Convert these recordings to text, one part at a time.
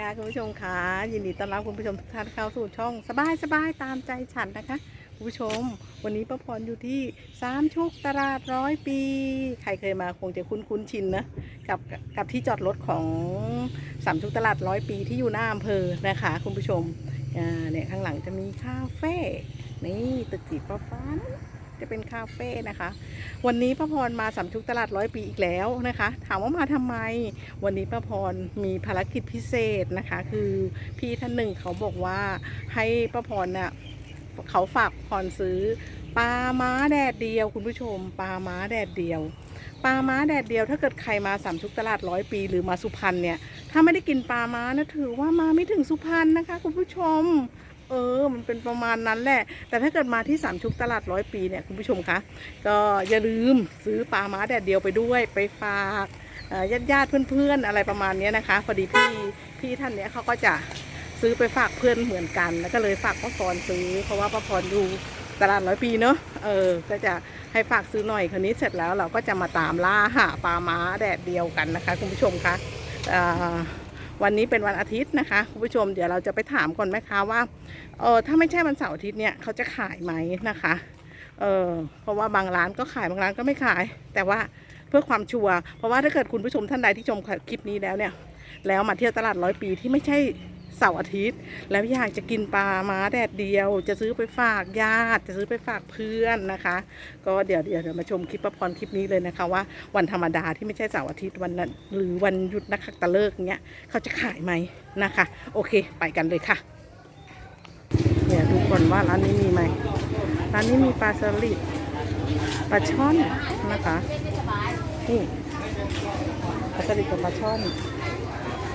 ค่ะคุณผู้ชมคะยินดีต้อนรับคุณผู้ชมทุกท่านเข้าสู่ช่อง สบายสบายตามใจฉันนะคะคุณผู้ชม วันนี้ป้าพรอยู่ที่สามชุกตลาดร้อยปี ใครเคยมาคงจะคุ้นคุ้นชินนะกับกับที่จอดรถของสามชุกตลาดร้อยปีที่อยู่หน้าอำเภอนะคะคุณผู้ชมอ่าเนี่ยข้างหลังจะมีคาเฟ่นี่ตึกสีฟ้าฟ้าน จะเป็นคาเฟ่นะคะ วันนี้ป้าพรมาสามชุกตลาดร้อยปีอีกแล้วนะคะ ถามว่ามาทำไม วันนี้ป้าพรมีภารกิจพิเศษนะคะ คือพี่ท่านหนึ่งเขาบอกว่าให้ป้าพรน่ะเขาฝากพรซื้อปลาม้าแดดเดียว คุณผู้ชมปลาม้าแดดเดียวปลาม้าแดดเดียวถ้าเกิดใครมาสามชุกตลาดร้อยปีหรือมาสุพรรณเนี่ย ถ้าไม่ได้กินปลาม้านะถือว่ามาไม่ถึงสุพรรณนะคะ คุณผู้ชม เออ มันเป็นประมาณนั้นแหละ แต่ถ้าเกิดมาที่สามชุกตลาดร้อยปีเนี่ยคุณผู้ชมคะ ก็อย่าลืมซื้อปลาม้าแดดเดียวไปด้วยไปฝากญาติญาติเพื่อนๆ อะไรประมาณนี้นะคะ พอดีพี่พี่ท่านเนี้ยเขาก็จะซื้อไปฝากเพื่อนเหมือนกัน แล้วก็เลยฝากป้าพรซื้อ เพราะว่าป้าพรดูตลาดร้อยปีเนอะเออ ก็จะให้ฝากซื้อหน่อยคนนี้เสร็จแล้วเราก็จะมาตามล่าหาปลาม้าแดดเดียวกันนะคะ คุณผู้ชมคะอ่า วันนี้เป็นวันอาทิตย์นะคะคุณผู้ชมเดี๋ยวเราจะไปถามก่อนแม่ค้าว่าเออถ้าไม่ใช่วันเสาร์อาทิตย์เนี่ยเขาจะขายไหมนะคะเออเพราะว่าบางร้านก็ขายบางร้านก็ไม่ขาย แต่ว่าเพื่อความชัวร์เพราะว่าถ้าเกิดคุณผู้ชมท่านใดที่ชมคลิปนี้แล้วเนี่ย แล้วมาเที่ยวตลาดร้อยปีที่ไม่ใช่ เสาร์อาทิตย์ แล้วอยากจะกินปลาม้าแดดเดียว จะซื้อไปฝากญาติจะซื้อไปฝากเพื่อนนะคะ ก็เดี๋ยวเดี๋ยวเดี๋ยวมาชมคลิปประพรคลิปนี้เลยนะคะว่าวันธรรมดาที่ไม่ใช่เสาร์อาทิตย์วันนั้นหรือวันหยุดนักขัตฤกษ์เนี้ยเขาจะขายไหมนะคะ โอเคไปกันเลยค่ะเนี่ยดูก่อนว่าร้านนี้มีไหมร้านนี้มีปลาสลิดปลาช่อนนะคะนี่ปลาสลิดกับปลาช่อน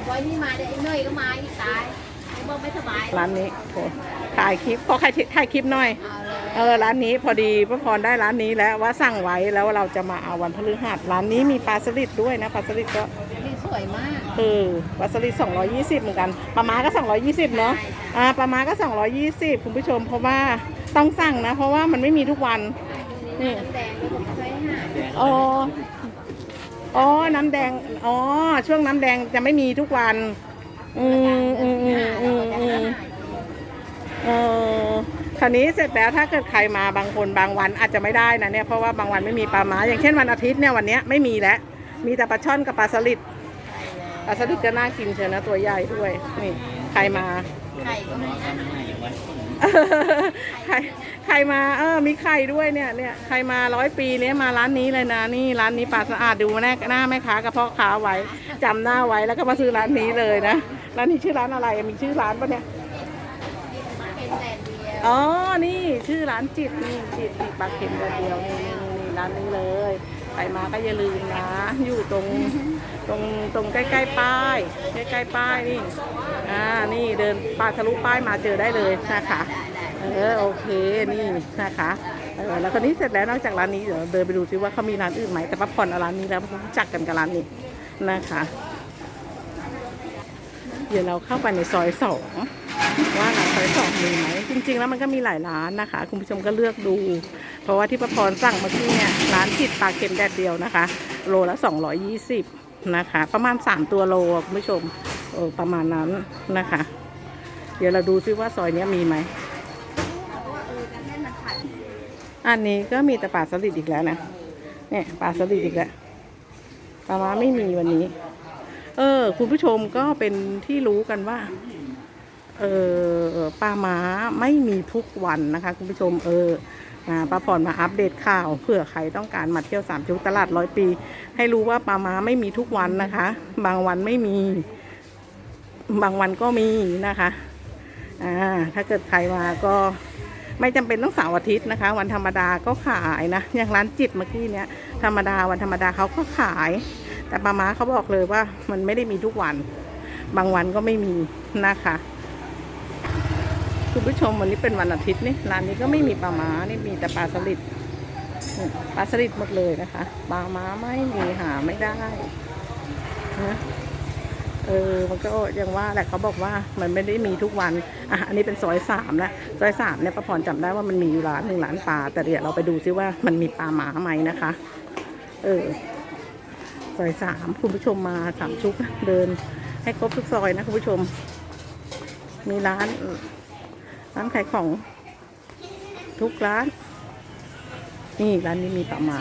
วันนี้มาเดี๋ยวไอ้เนยก็มาอีกตายไอ้บอกไม่สบายร้านนี้โหถ่ายคลิปขอถ่ายถ่ายคลิปหน่อย เอาเลยเออร้านนี้พอดีป้าพรได้ร้านนี้แล้วว่าสั่งไว้แล้วเราจะมาเอาวันพฤหัสร้านนี้มีปลาสลิดด้วยนะปลาสลิดก็นี่สวยมาก เออปลาสลิด220 เหมือนกันปลาม้าก็ 220 เนาะอ่าปลาม้าก็ 220 คุณผู้ชม เพราะว่าต้องสั่งนะ เพราะว่ามันไม่มีทุกวัน นี่น้ำแดงก็ผมเคยหา อ๋อ อ๋อ น้ำแดง อ๋อ ช่วงน้ำแดงจะไม่มีทุกวัน อืมอืมอืมอืมอืมเออคราวนี้เสร็จแล้วถ้าเกิดใครมาบางคนบางวันอาจจะไม่ได้นะเนี่ยเพราะว่าบางวันไม่มีปลาหมาอย่างเช่นวันอาทิตย์เนี่ยวันเนี้ยไม่มีแล้ว มีแต่ปลาช่อนกับปลาสลิดปลาสลิดก็น่ากินเชียวนะตัวใหญ่ด้วย นี่ ใครมา ไข่ก็ไม่อัน ใครใครมาเออมีไข่ด้วยเนี่ยเนี่ยใครมาร้อยปีเนี้ยมาร้านนี้เลยนะนี่ร้านนี้ปลาสะอาดดูแน่หน้าแม่ค้ากับพ่อค้าไว้จำหน้าไว้แล้วก็มาซื้อร้านนี้เลยนะร้านนี้ชื่อร้านอะไรมีชื่อร้านปะเนี่ยอ๋อนี่ชื่อร้านจิตนี่จิตจิตปลาเค็มเดียวนี่นี่ร้านนี้เลย ใครมาก็อย่าลืมนะ อยู่ตรงตรงตรงใกล้ๆป้ายใกล้ๆป้ายนี่อ่านี่เดินปาทะลุป้ายมาเจอได้เลยนะคะเออโอเคนี่นะคะเออแล้วคนนี้เสร็จแล้วนอกจากร้านนี้เดี๋ยวเดินไปดูซิว่าเขามีร้านอื่นไหมแต่ป้าผ่อนเอาร้านนี้แล้วเพราะรู้จักกันกับร้านนี้นะคะ เดี๋ยวเราเข้าไปในซอยสองว่าร้านซอยสองมีไหมจริง ๆ แล้วมันก็มีหลายร้านนะคะ คุณผู้ชมก็เลือกดู เพราะว่าที่ป้าพรสั่งเมื่อกี้เนี่ยร้านจิตปลาเค็มแดดเดียวนะคะ โลละ 220 นะคะ ประมาณ 3 ตัวโลคุณผู้ชมเออประมาณนั้นนะคะ เดี๋ยวเราดูซิว่าซอยนี้มีไหมอันนี้ก็มีแต่ปลาสลิดอีกแล้วนะเนี่ยปลาสลิดอีกแล้วปลามาไม่มีวันนี้ เออ คุณผู้ชมก็เป็นที่รู้กันว่า เออปลาม้าไม่มีทุกวันนะคะ คุณผู้ชม เออ อ่าป้าพรมาอัปเดตข่าวเผื่อใครต้องการมาเที่ยวสามชุกตลาดร้อยปี ให้รู้ว่าปลาม้าไม่มีทุกวันนะคะ บางวันไม่มี บางวันก็มีนะคะอ่าถ้าเกิดใครมาก็ไม่จำเป็นต้องเสาร์อาทิตย์นะคะ วันธรรมดาก็ขายนะอย่างร้านจิตเมื่อกี้เนี้ยธรรมดาวันธรรมดาเขาก็ขาย แต่ปลาม้าเขาบอกเลยว่ามันไม่ได้มีทุกวัน บางวันก็ไม่มีนะคะ คุณผู้ชมวันนี้เป็นวันอาทิตย์นี่ร้านนี้ก็ไม่มีปลาหมานี่มีแต่ปลาสลิดปลาสลิดหมดเลยนะคะปลาหมาไม่มีหาไม่ได้นะเออมันก็ยังว่าแหละเขาบอกว่ามันไม่ได้มีทุกวันอะอันนี้เป็นซอยสามแล้วซอยสามเนี่ยป้าพรจำได้ว่ามันมีอยู่ร้านหนึ่งร้านปลาแต่เดี๋ยวเราไปดูซิว่ามันมีปลาหมาไหมนะคะ เออซอยสามคุณผู้ชมมาสามชุกเดิน ให้ครบทุกซอยนะคุณผู้ชม มีร้าน ร้านขายของทุกร้าน นี่ร้านนี้มีปลาหมา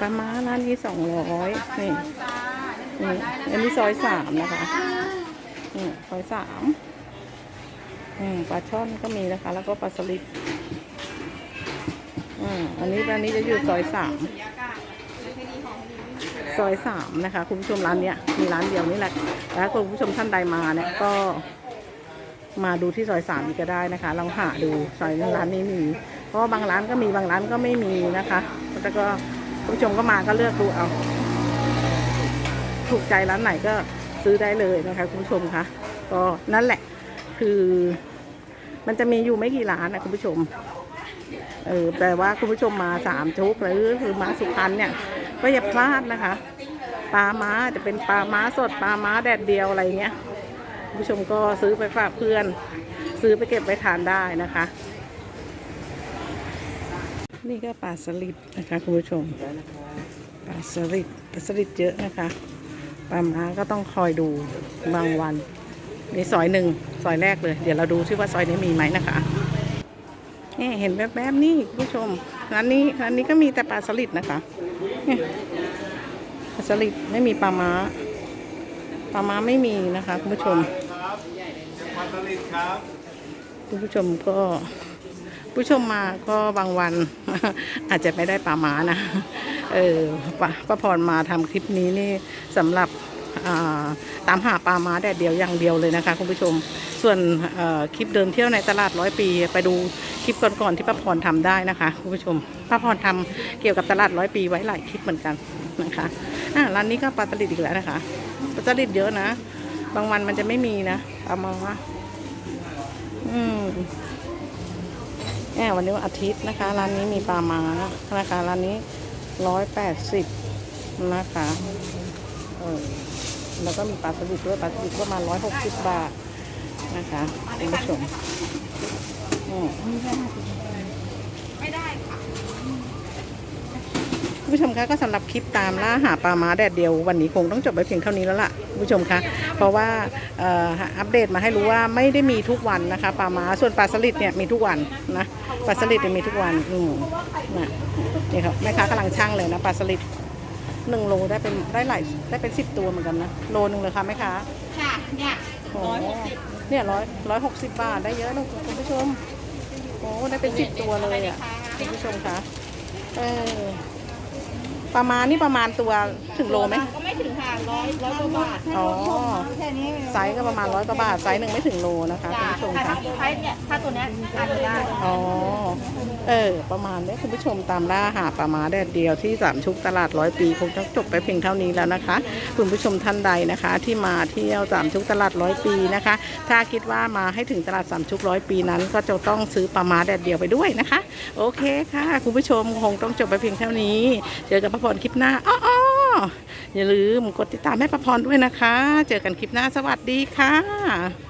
ปลาหมาร้านนี้สองร้อยนี่นี่อันนี้ซอยสามนะคะนี่ซอยสามอืมปลาช่อนก็มีนะคะ แล้วก็ปลาสลิดอืมอันนี้อันนี้จะอยู่ซอยสามซอยสามนะคะ คุณผู้ชมร้านเนี้ยมีร้านเดียวนี่แหละแล้วคุณผู้ชมท่านใดมาเนี่ยก็ มาดูที่ซอยสามก็ได้นะคะ ลองหาดูซอยร้านนี้มี เพราะว่าบางร้านก็มีบางร้านก็ไม่มีนะคะแล้วก็ผู้ชมก็มาก็เลือกดูเอา ถูกใจร้านไหนก็ซื้อได้เลยนะคะคุณผู้ชมคะก็นั่นแหละคือ มันจะมีอยู่ไม่กี่ร้านนะคุณผู้ชมเออแต่ว่าคุณผู้ชมมาสามชุกหรือคือมาสุพรรณเนี่ย ก็อย่าพลาดนะคะปลาม้าจะเป็นปลาม้าสดปลาม้าแดดเดียวอะไรเงี้ย ผู้ชมก็ซื้อไปฝากเพื่อน ซื้อไปเก็บไปทานได้นะคะ นี่ก็ปลาสลิดนะคะคุณผู้ชมปลาสลิดปลาสลิดเยอะนะคะปลาม้าก็ต้องคอยดูบางวันนี่ซอยหนึ่งซอยแรกเลย เดี๋ยวเราดูซิว่าซอยนี้มีไหมนะคะนี่เห็นแวบๆนี่คุณผู้ชมร้านนี้ร้านนี้ก็มีแต่ปลาสลิดนะคะนี่ปลาสลิดไม่มีปลาม้า ลาม้าไม่มีนะคะคุณผู้ชมปลาสลิดครับคุณผู้ชมก็ผู้ชมมาก็บางวัน อาจจะไม่ได้ปลาม้านะ เออป้าป้าพรมาทำคลิปนี้นี่สำหรับอ่าตามหาปลาม้าแดดเดียวอย่างเดียวเลยนะคะคุณผู้ชม ส่วนเอ่อคลิปเดินเที่ยวในตลาดร้อยปี ไปดูคลิปก่อนๆที่ป้าพรทำได้นะคะคุณผู้ชมป้าพรทำเกี่ยวกับตลาดร้อยปีไว้หลายคลิปเหมือนกัน นะคะอะร้านนี้ก็ปลาสลิดอีกแล้วนะคะปลาสลิดเยอะนะ บางวันมันจะไม่มีนะปลาม้าอืมเนี่ยวันนี้วันอาทิตย์นะคะ ร้านนี้มีปลามานะคะร้านนี้ร้อยแปดสิบนะคะเออแล้วก็มีปลาสลิดด้วยปลาสลิดประมาณร้อยหกสิบบาทนะคะคุณผู้ชมอืม คุณผู้ชมคะก็สำหรับคลิปตามล่าหาปลาม้าแดดเดียววันนี้คงต้องจบไปเพียงเท่านี้แล้วล่ะคุณผู้ชมคะเพราะว่าเอ่ออัปเดตมาให้รู้ว่าไม่ได้มีทุกวันนะคะปลาม้าส่วนปลาสลิดเนี่ยมีทุกวันนะปลาสลิดเนี่ยมีทุกวันอืมนะนี่ครับแม่ค้ากำลังช่างเลยนะปลาสลิดหนึ่งโลได้เป็นได้หลายได้เป็นสิบตัวเหมือนกันนะโลหนึ่งเลยค่ะแม่ค้าค่ะเนี่ยโอ้เนี่ยร้อยร้อยหกสิบบาทได้เยอะนะคุณผู้ชมโอ้ได้เป็นสิบตัวเลยอะคุณผู้ชมคะเออ ประมาณนี่ประมาณตัวถึงโลไหม ถึงค่ะร้อยร้อยกว่าบาทอ๋อ แค่นี้ไซส์ก็ประมาณร้อยกว่าบาท ไซส์หนึ่งไม่ถึงโลนะคะคุณผู้ชมถ้าคะใช้เนี่ยถ้าตัวเนี้ยอันละอ๋อ เออ ประมาณนี้คุณผู้ชมตามล่าหาปลาม้าแดดเดียวที่สามชุกตลาดร้อยปีคงต้องจบไปเพียงเท่านี้แล้วนะคะ คุณผู้ชมท่านใดนะคะ ที่มาเที่ยวสามชุกตลาดร้อยปีนะคะ ถ้าคิดว่ามาให้ถึงตลาดสามชุกร้อยปีนั้น ก็จะต้องซื้อปลาม้าแดดเดียวไปด้วยนะคะ โอเคค่ะ คุณผู้ชมคงต้องจบไปเพียงเท่านี้ เจอกับพระพรคลิปหน้าอ้อๆ อย่าลืมกดติดตามแม่ประพรด้วยนะคะ เจอกันคลิปหน้าสวัสดีค่ะ